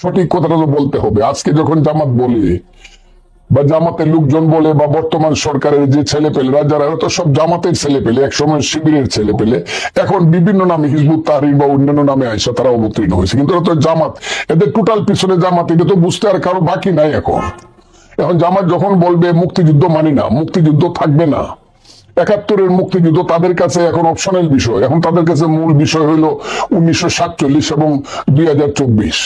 সঠিক কথাটা তো বলতে হবে। আজকে যখন জামাত বলে, বা জামাতের লোকজন বলে, বা বর্তমান সরকারের যে ছেলে পেলেরা যারা হয়তো সব জামাতের ছেলে পেলে একসময় শিবিরের ছেলে পেলে এখন বিভিন্ন নামে হিজবুত, তাহরির বা অন্যান্য নামে আইসা তারা অবতীর্ণ হয়েছে। কিন্তু তো জামাত, এদের টোটাল পিছনে জামাত, এটা তো বুঝতে আর কারও বাকি নাই এখন। এখন জামাত যখন বলবে, মুক্তিযুদ্ধ মানি না, মুক্তিযুদ্ধ থাকবে না। একাত্তরের মুক্তিযুদ্ধ তাদের কাছে এখন অপশনাল বিষয়। এখন তাদের কাছে মূল বিষয় হলো উনিশশো সাতচল্লিশ এবং দুই হাজার চব্বিশ।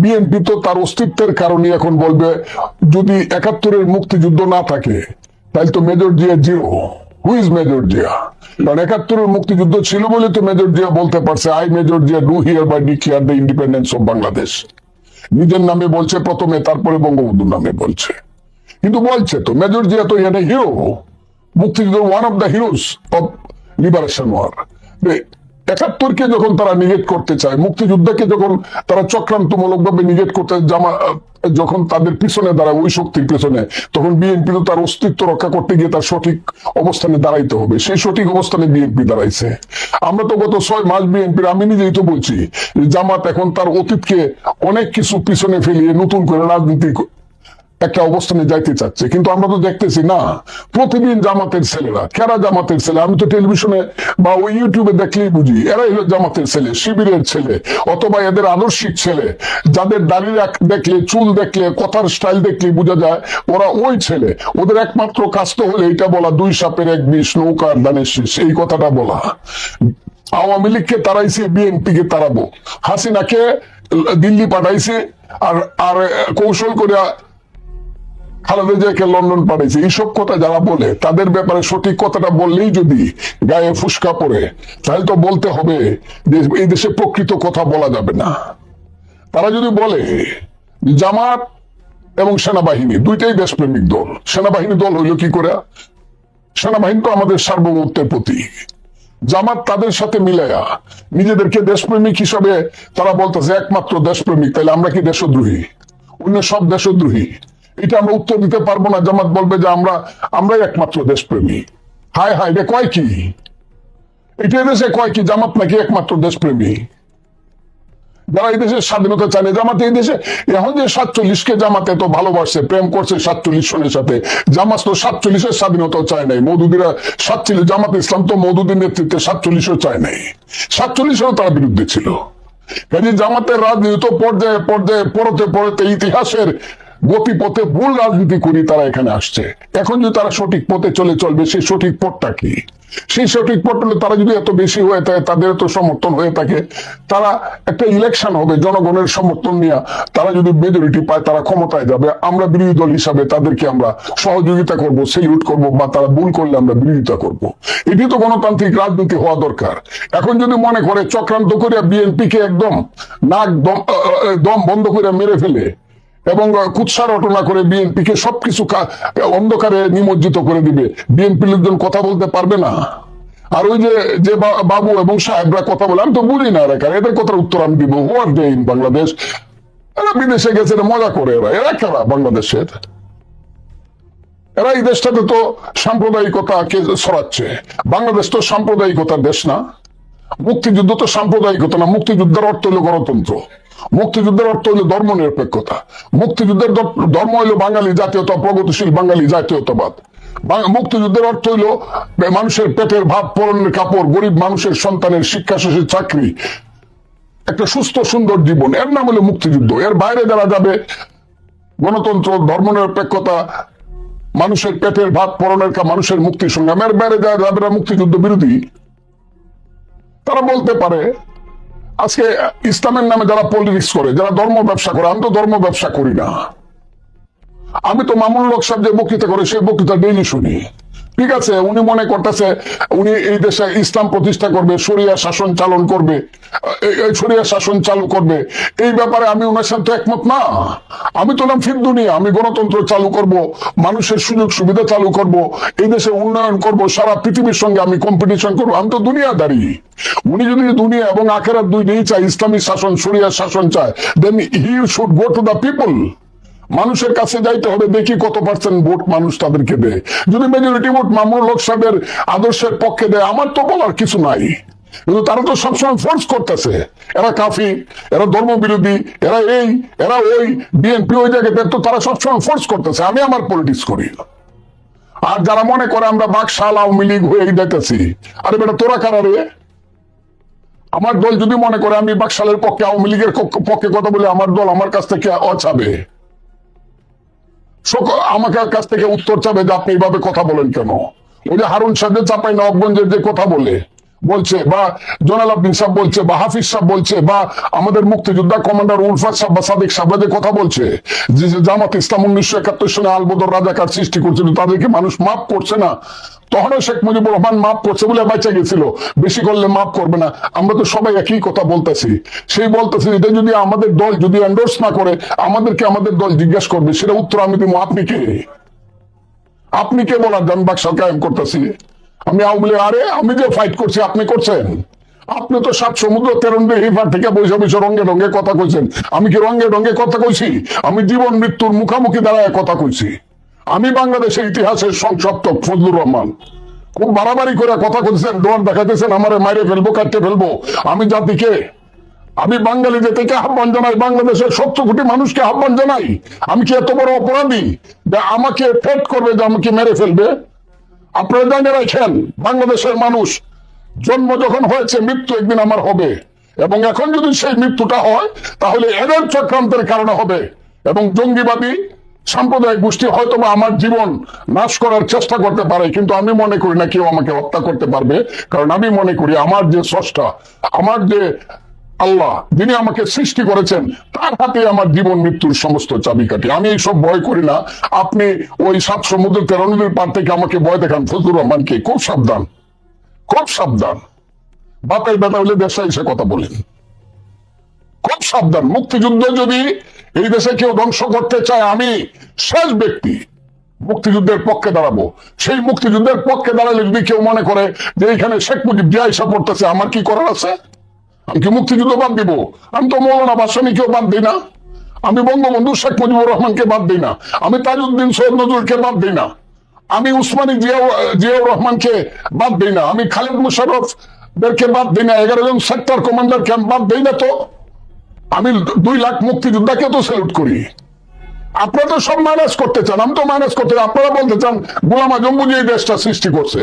বিএনপি তো তার অস্তিত্বের কারণে এখন বলবে, যদি একাত্তরের মুক্তিযুদ্ধ না থাকে, তাহলে তো major Zia zero. Who is major Zia? কারণ একাত্তরের মুক্তিযুদ্ধ ছিল বলে তো মেজর জিয়া বলতে পারছে I major Zia do hereby declare the independence of Bangladesh নিজের নামে বলছে প্রথমে, তারপরে বঙ্গবন্ধুর নামে বলছে। কিন্তু বলছে তো, মেজর জিয়া তো এখানে হিরো মুক্তিযুদ্ধ one of the heroes of liberation war একাত্তরকে যখন তারা নিগেট করতে চায়, মুক্তিযুদ্ধকে যখন তারা চক্রান্তমূলক ভাবে নিগেট করতে জামা যখন তাদের পিছনে দাঁড়ায়, ওই শক্তির পিছনে, তখন বিএনপি তো তার অস্তিত্ব রক্ষা করতে গিয়ে তার সঠিক অবস্থানে দাঁড়াইতে হবে। সেই সঠিক অবস্থানে বিএনপি দাঁড়াইছে। আমরা তো গত ছয় মাস বিএনপির আমি নিজেই তো বলছি, জামাত এখন তার অতীতকে অনেক কিছু পিছনে ফেলিয়ে নতুন করে রাজনীতি একটা অবস্থানে যাইতে চাচ্ছে। কিন্তু আমরা তো দেখতেছি, না, প্রতিদিন জামাতের ছেলেরা, কেরা জামাতের ছেলে? আমি তো টেলিভিশনে বা ওই ইউটিউবে দেখলেই বুঝি, এরাই হলো জামাতের ছেলে, শিবিরের ছেলে, অথবা এদের আদর্শিক ছেলে। যাদের দাড়ি দেখলে, চুল দেখলে, কথার স্টাইল দেখলে বোঝা যায়, ওরা ওই ছেলে। ওদের একমাত্র কাজ তো হলে এটা বলা, দুই সাপের এক বিষ নৌকার দানের শেষ, এই কথাটা বলা। আওয়ামী লীগকে তারাইছে বিএনপি কে তারাবো হাসিনাকে দিল্লি পাঠাইছে, আর আর, কৌশল করে খালেদা জিয়াকে লন্ডন পাঠিয়েছে এইসব কথা যারা বলে, তাদের ব্যাপারে সঠিক কথাটা বললেই যদি গায়ে ফুসকা পড়ে, তাহলে তো বলতে হবে যে এই দেশে প্রকৃত কথা বলা যাবে না। তারা যদি বলে জামাত এবং সেনাবাহিনী, দুইটাই দেশপ্রেমিক দল, সেনাবাহিনী দল হইল কি করে? সেনাবাহিনী তো আমাদের সার্বভৌমত্বের প্রতীক। জামাত তাদের সাথে মিলায়া নিজেদেরকে দেশপ্রেমিক হিসাবে তারা বলতেছে একমাত্র দেশপ্রেমিক, তাহলে আমরা কি দেশদ্রোহী? অন্য সব দেশদ্রোহী। এটা আমরা উত্তর দিতে পারব না। জামাত বলবে যে আমরা, আমরাই একমাত্র দেশপ্রেমী। হায় হায় রে কয় কি? এটা দেশে কয় কি? জামাত নাকি একমাত্র দেশপ্রেমী। যারা এই দেশের স্বাধীনতা চায় না, জামাতে এই দেশে, এখন যে সাতচল্লিশ কে জামাতে তো ভালোবাসছে প্রেম করছে সাতচল্লিশ সনের সাথে, জামাত তো সাতচল্লিশের স্বাধীনতাও চায় নাই। মৌদুদিরা সাতচল্লিশ, জামাত ইসলাম তো মৌদুদির নেতৃত্বে সাতচল্লিশও চায় নাই। সাতচল্লিশেও তারা বিরুদ্ধে ছিল। কাজে জামাতের রাজনীতি পর্যায়ে পর্যায়ে, পরতে পরতে ইতিহাসের গতিপথে ভুল রাজনীতি করি তারা এখানে আসছে। এখন যদি তারা সঠিক পথে চলে চলবে, সেই সঠিক পথটা কি? সেই সঠিক পথ হলে তারা যদি এত বেশি হয়ে থাকে, তাদের এত সমর্থন হয়ে থাকে, তারা একটা ইলেকশন হবে, জনগণের সমর্থন নিয়ে তারা যদি মেজরিটি পায়, তারা ক্ষমতায় যাবে। আমরা বিরোধী দল হিসাবে তাদেরকে আমরা সহযোগিতা করব সেলিউট করব, বা তারা ভুল করলে আমরা বিরোধিতা করব। এটি তো গণতান্ত্রিক রাজনীতি হওয়া দরকার। এখন যদি মনে করে চক্রান্ত করে বিএনপি কে একদম নাক দম বন্ধ করে মেরে ফেলে এবং কুৎসা রটনা করে বিএনপি কে সবকিছু অন্ধকারে নিমজ্জিত করে দিবে। বিএনপি লোকজন কথা বলতে পারবে না। আর ওই যে যে বাবু এবং সাহেবরা কথা বলে, আমি তো বুঝি না এরা এদের কথার উত্তর আমি দিব। হোয়াট ডে ইন বাংলাদেশ এরা বিদেশে গেছে মজা করে এরা। এরা কারা বাংলাদেশের? এরা এই দেশটাতে তো সাম্প্রদায়িকতাকে ছড়াচ্ছে। বাংলাদেশ তো সাম্প্রদায়িকতার দেশ না। মুক্তিযুদ্ধ তো সাম্প্রদায়িকতা না। মুক্তিযুদ্ধের অর্থ হলো গণতন্ত্র। মুক্তিযুদ্ধের অর্থ হলো ধর্ম নিরপেক্ষতা। মুক্তিযুদ্ধের ধর্ম হলো বাঙালি জাতীয়তা, প্রগতিশীল বাঙালি জাতীয়তাবাদ। মুক্তিযুদ্ধের অর্থ হইল মানুষের পেটের ভাত পরনের কাপড়, গরিব মানুষের সন্তানের শিক্ষা শেষের চাকরি। একটা সুস্থ, সুন্দর জীবন। এর নাম হলো মুক্তিযুদ্ধ। এর বাইরে যারা যাবে, গণতন্ত্র, ধর্ম নিরপেক্ষতা, মানুষের পেটের ভাত পরনের মানুষের মুক্তি সংগ্রাম। এর বাইরে যারা যাবে মুক্তিযুদ্ধ বিরোধী, তারা বলতে পারে আজকে ইসলামের নামে যারা পলিটিক্স করে, যারা ধর্ম ব্যবসা করে, আমি তো ধর্ম ব্যবসা করি না। আমি তো মামুল লোক সাহেব যে বক্তৃতা করে, সেই বক্তৃতা ডেইলি শুনি। ঠিক আছে, উনি মনে করতেছে, উনি এই দেশে ইসলাম প্রতিষ্ঠা করবে, শরিয়া শাসন চালন করবে, এই শাসন চালু করবে। এই ব্যাপারে আমি ওনার সাথে একমত না। আমি তো নাম ফির দুনিয়া, আমি গণতন্ত্র চালু করব, মানুষের সুযোগ সুবিধা চালু করব, এই দেশে উন্নয়ন করব, সারা পৃথিবীর সঙ্গে আমি কম্পিটিশন করব। আমি তো দুনিয়াদারি। উনি যদি দুনিয়া এবং আখেরাত দুই নেই চায়, ইসলামী শাসন সরিয়া শাসন চায় then he should go to the people মানুষের কাছে যাইতে হবে, দেখি কত পার্সেন্ট ভোট মানুষ তাদেরকে দেয়। যদি মেজরিটি ভোট মামুনুল হক সাহেবের আদর্শের পক্ষে দেয়, আমার তো বলার কিছু নাই। কিন্তু তারা তো সবসময় ফোর্স করতেছে। এরা কাফি, এরা ধর্মবিরোধী, এরা এই, এরা ওই বিএনপি ওই জায়গাতে তো তারা সবসময় ফোর্স করতেছে। আমি আমার পলিটিক্স করি। আর যারা মনে করে আমরা বাকশাল আওয়ামী লীগ হয়ে যেতেছি আরে বেটা তোরা কারা রে? আমার দল যদি মনে করে আমি বাকশালের পক্ষে আওয়ামী লীগের পক্ষে কথা বলে, আমার দল আমার কাছ থেকে অচাবে আমাকে কাছ থেকে উত্তর চাবে যে আপনি এইভাবে কথা বলেন কেন? ওই যে হারুন সাহেবের চাপাই নবগঞ্জের যে কথা বলে। বলছে, বা জোনাল আব্দিন সাহেব বলছে, বা হাফিজ সাহেব বলছে, বা আমাদের মুক্তিযোদ্ধা কমান্ডার উলফাত সাহেব বা সাদিক সাহেব কথা বলছে। যে জামাত ইসলাম উনিশশো একাত্তর সালে আলবদর রাজাকার সৃষ্টি করছিল, তাদেরকে মানুষ মাফ করছে না। তখনও শেখ মুজিবুর রহমান মাফ করছে বলে বাঁচা গেছিল। বেশি করলে মাফ করবে না। আমরা তো সবাই একই কথা বলতেছি। সেই বলতেছি, এটা যদি আমাদের দল যদি এন্ডোর্স না করে, আমাদেরকে আমাদের দল জিজ্ঞেস করবে, সেটা উত্তর আমি দিব। আপনি কে? আপনি কে বলার যান বাক্সাল কায়েম করতেছি? আমি আওয়ামী আরে আমি যে ফাইট করছি, আপনি করছেন? আপনি তো সাত সমুদ্র তেরন্ডে হিফার থেকে বৈশা বৈশা রঙ্গে রঙ্গে কথা কইছেন। আমি কি রঙ্গে রঙ্গে কথা কইছি? আমি জীবন মৃত্যুর মুখামুখি দাঁড়ায় কথা কইছি। আমি বাংলাদেশের ইতিহাসের সংসপ্তক ফজলুর রহমান। খুব বাড়াবাড়ি করে কথা কইছেন ডোয়ার দেখাতেছেন আমারে মাইরে ফেলব, কাটতে ফেলব। আমি জাতিকে, আমি বাঙালিদের থেকে আহ্বান জানাই, বাংলাদেশের সত্তর কোটি মানুষকে আহ্বান জানাই। আমি কি এত বড় অপরাধী? আমাকে ফেট করবে যে আমাকে মেরে ফেলবে? আপনারা জানিয়ে রাখেন, বাংলাদেশের মানুষ জন্ম যখন হয়েছে, মৃত্যু একদিন আমার হবে। এবং এখন যদি সেই মৃত্যুটা হয়, তাহলে এদের চক্রান্তের কারণে হবে। এবং জঙ্গিবাদী সাম্প্রদায়িক গোষ্ঠী হয়তো বা আমার জীবন নাশ করার চেষ্টা করতে পারে, কিন্তু আমি মনে করি না কেউ আমাকে হত্যা করতে পারবে। কারণ আমি মনে করি আমার যে স্রষ্টা, আমার যে আল্লাহ, যিনি আমাকে সৃষ্টি করেছেন, তার হাতে আমার জীবন মৃত্যুর সমস্ত চাবিকাঠি। আমি এইসব ভয় করি না। আপনি ওই সাত সমুদ্র তেরো নদীর পার থেকে আমাকে ভয় দেখান। ফজলুর রহমানকে খুব সাবধান। খুব সাবধান। বাপের বেটা হলে দেশে এসে কথা বলেন। খুব সাবধান। মুক্তিযুদ্ধ যদি এই দেশে কেউ ধ্বংস করতে চায়, আমি শেষ ব্যক্তি। মুক্তিযুদ্ধের পক্ষে দাঁড়াবো। সেই মুক্তিযুদ্ধের পক্ষে দাঁড়ালে যদি কেউ মনে করে যে এখানে শেখ মুজিব জিয়াইসা পড়তেছে, আমার কি করার আছে? আমি কি মুক্তিযুদ্ধ বাদ দিব। আমি তো মৌলানা বাসানিকেও বাদ দিই না। আমি বঙ্গবন্ধু শেখ মুজিবুর রহমানকে বাদ দিই না। আমি তাজউদ্দিন সৈয়দ নজরুলকে বাদ দিই না। আমি উসমানী জিয়াউ, জিয়াউর রহমানকে বাদ দিই না। আমি খালিদ মুশারফ দেরকে বাদ দিই না। এগারো জন সেক্টর কমান্ডারকে আমি বাদ দিই না তো। আমি দুই লাখ মুক্তিযোদ্ধাকে তো স্যালুট করি। আপনারা তো সব মাইনাস করতে চান। আমি তো মাইনাস করতে চান। আপনারা বলতে চান, গোলাম আজম বুঝে এই দেশটা সৃষ্টি করছে।